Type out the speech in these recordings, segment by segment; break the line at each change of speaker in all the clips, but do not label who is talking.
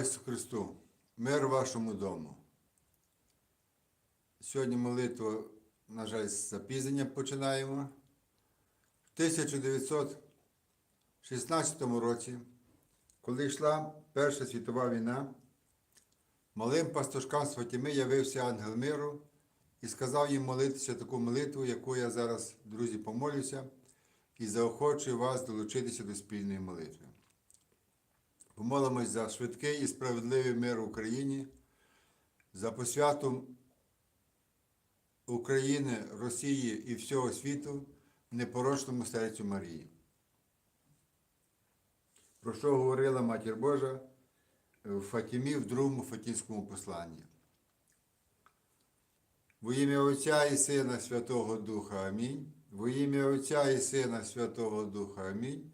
Ісусу Христу, мир вашому дому. Сьогодні молитву, на жаль, з запізненням починаємо. В 1916 році, коли йшла Перша світова війна, малим пастушкам з Фатіми явився ангел миру і сказав їм молитися таку молитву, яку я зараз, друзі, помолюся, і заохочую вас долучитися до спільної молитви. Помолимось за швидкий і справедливий мир в Україні, за посвяту України, Росії і всього світу непорочному серцю Марії. Про що говорила Матір Божа в Фатімі в другому Фатінському посланні. Во ім'я Отця і Сина Святого Духа Амінь. Во ім'я Отця і Сина Святого Духа Амінь.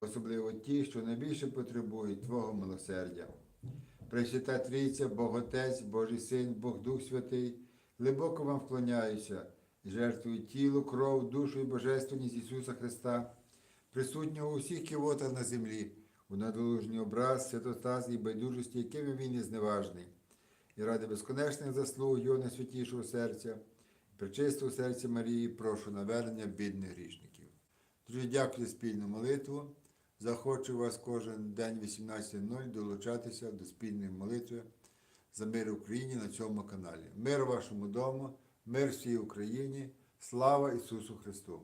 особливо ті, що найбільше потребують Твого милосердя. Пресвята Трійця, Бог Отець, Божий Син, Бог Дух Святий, глибоко вам вклоняюся і жертвую тіло, кров, душу і божественність Ісуса Христа, присутнього у всіх кивотах на землі, у надолужній образ, святотаз і байдужості, якими він є зневажний, і ради безконечних заслуг Його найсвятішого серця, причистого серця Марії, прошу навернення бідних грішників. Друзі, дякую за спільну молитву. Захочу вас кожен день 18.00 долучатися до спільної молитви за мир Україні на цьому каналі. Мир вашому дому, мир всій Україні, слава Ісусу Христу!